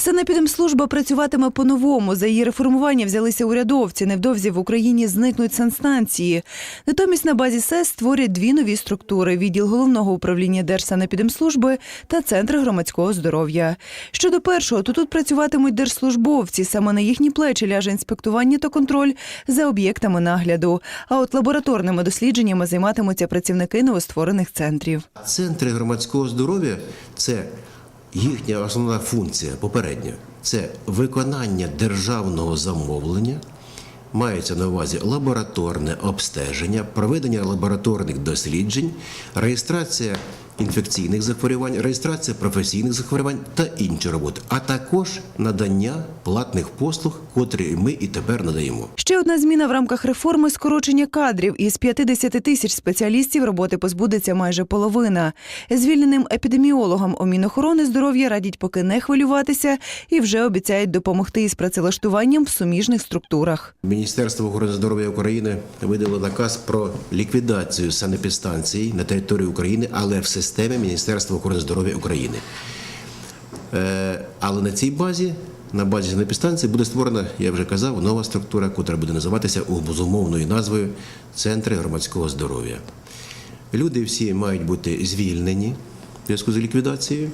Санепідемслужба працюватиме по-новому. За її реформування взялися урядовці. Невдовзі в Україні зникнуть санстанції. Натомість на базі СЕС створять дві нові структури: відділ головного управління Держсанепідемслужби та центр громадського здоров'я. Щодо першого, то тут працюватимуть держслужбовці. Саме на їхні плечі ляже інспектування та контроль за об'єктами нагляду. А от лабораторними дослідженнями займатимуться працівники новостворених центрів. Центри громадського здоров'я це їхня основна функція попередня. Це виконання державного замовлення. Мається на увазі лабораторне обстеження, проведення лабораторних досліджень, реєстрація інфекційних захворювань, реєстрація професійних захворювань та інші роботи, а також надання платних послуг, котрі ми і тепер надаємо. Ще одна зміна в рамках реформи скорочення кадрів. Із 50 тисяч спеціалістів роботи позбудеться майже половина. Звільненим епідеміологам у Мінохорони здоров'я радять поки не хвилюватися і вже обіцяють допомогти із працевлаштуванням в суміжних структурах. Міністерство охорони здоров'я України видало наказ про ліквідацію санепідстанцій на території України, але в системі Міністерства охорони здоров'я України. Е, Але на цій базі, на базі санепідстанції, буде створена, я вже казав, нова структура, яка буде називатися безумовною назвою Центри громадського здоров'я. Люди всі мають бути звільнені зв'язку з ліквідацією,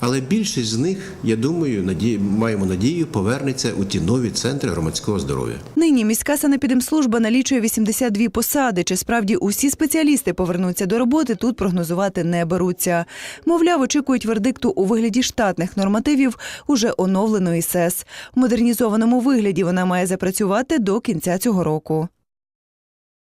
але більшість з них, я думаю, наді... маємо надію, повернеться у ті нові центри громадського здоров'я. Нині міська санепідемслужба налічує 82 посади. Чи справді усі спеціалісти повернуться до роботи, тут прогнозувати не беруться. Мовляв, очікують вердикту у вигляді штатних нормативів уже оновленої СЕС. В модернізованому вигляді вона має запрацювати до кінця цього року.